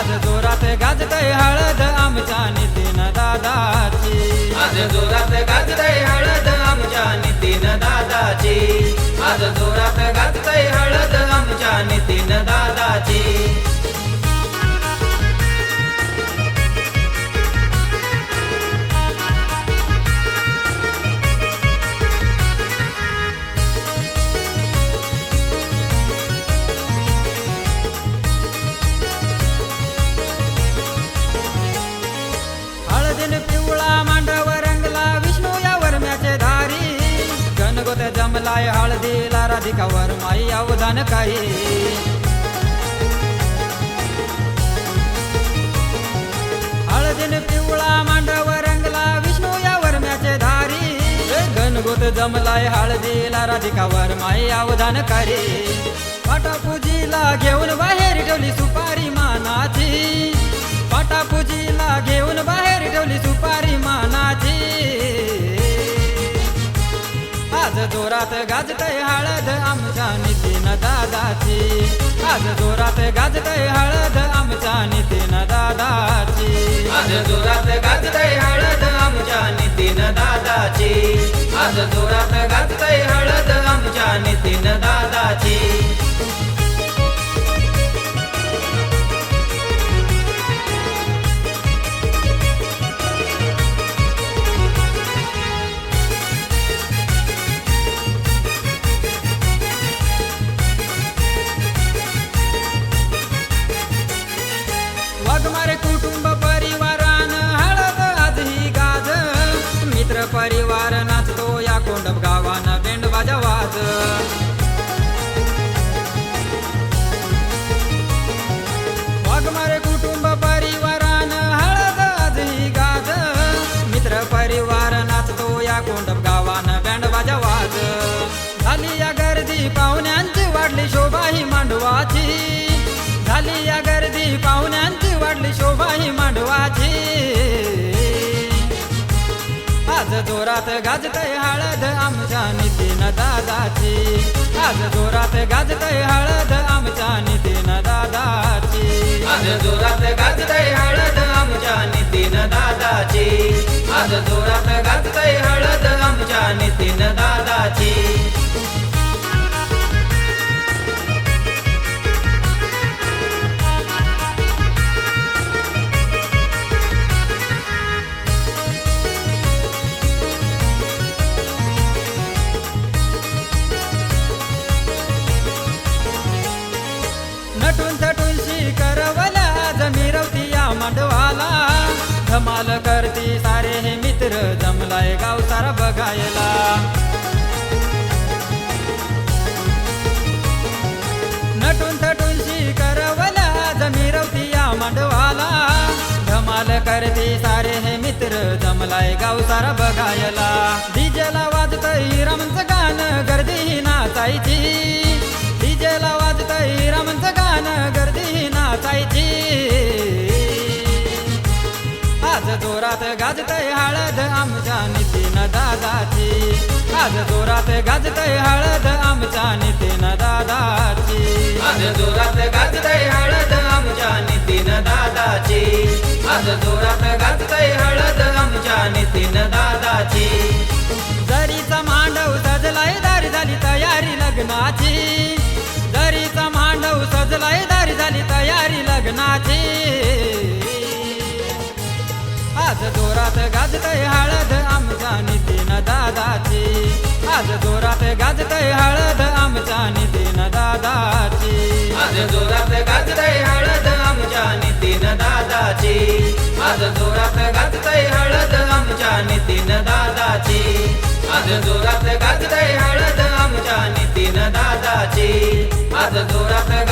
आज जोरात गाजतय हळद आमच्या नितीन दादाची. आज जोरात गाजतय हळद आमच्या नितीन दादाची. आज जोरात गाजतय हळद आमच्या गणगोत हळदीला राधिकावर माई अवधान काही. हळदीन पिवळा मांडव रंगला विष्णू यावर म्याचे धारी. घनगुत जमलाय हळदीला राधिकावर माई अवधान करी पाटापूजीला घेऊन बाहेर ठेवली सुपारी मानाची. जोरात गाजतय हळद आमच्या नितीन दादाची. आज जोरात गाजतय हळद आमच्या नितीन दादाची. आज जोरात गाजतय हळद आमच्या नितीन दादाची. आज जोरात गाजतय परिवार नाचतो या कोंडप गावान बेंड बाजावाज. वाघमारे कुटुंब परिवारान हळद ही गाज. मित्र परिवार नाचतो या कोंडप गावान बँड वाजा वाज झाली या गर्दी पाहुण्यांची वाढली शोभा ही मांडवाची. झाली या गर्दी पाहुण्यांची वाढली शोभा ही मांडवाची. आज जोरात गाजतय हळद आमच्या नितीन दादाची आज जोरात गाजतय हळद आमच्या नितीन दादाची आज जोरात गाजतय हळद आमच्या नितीन दादाची आज जोरात नटून थटून शी करवला जमिरवती या मांडवाला. धमाल करती सारे हे मित्र जमलाय गाव सारा बघायला. नटून थटून शी करवला जमिरवती या मांडवाला. धमाल करती सारे हे मित्र जमलाय गाव सारा बघायला. डीजेला वाजत रमचं गाणं गर्दी नाचायची. जोरात गाजतय हळद आमच्या नितीन दादाची. आज जोरात गाजतय हळद आमच्या नितीन दादाची. आज जोरात गाजतय हळद आमच्या नितीन दादाची. आज जोरात गाजतय हळद आमच्या नितीन दादाची. जरीचा मांडव सजलाय दारी झाली तयारी लग्नाची. जरीचा मांडव सजलाय दारी झाली तयारी लग्नाची. आज जोरात गाजतय हळद आमच्या नितीन दादाची. आज जोरात गाजतय हळद आमच्या नितीन दादाची. आज जोरात गाजतय हळद आमच्या नितीन दादाची. आज जोरात गाजतय हळद आमच्या नितीन दादाची. आज जोरात गाजतय हळद आमच्या नितीन दादाची. आज जोरात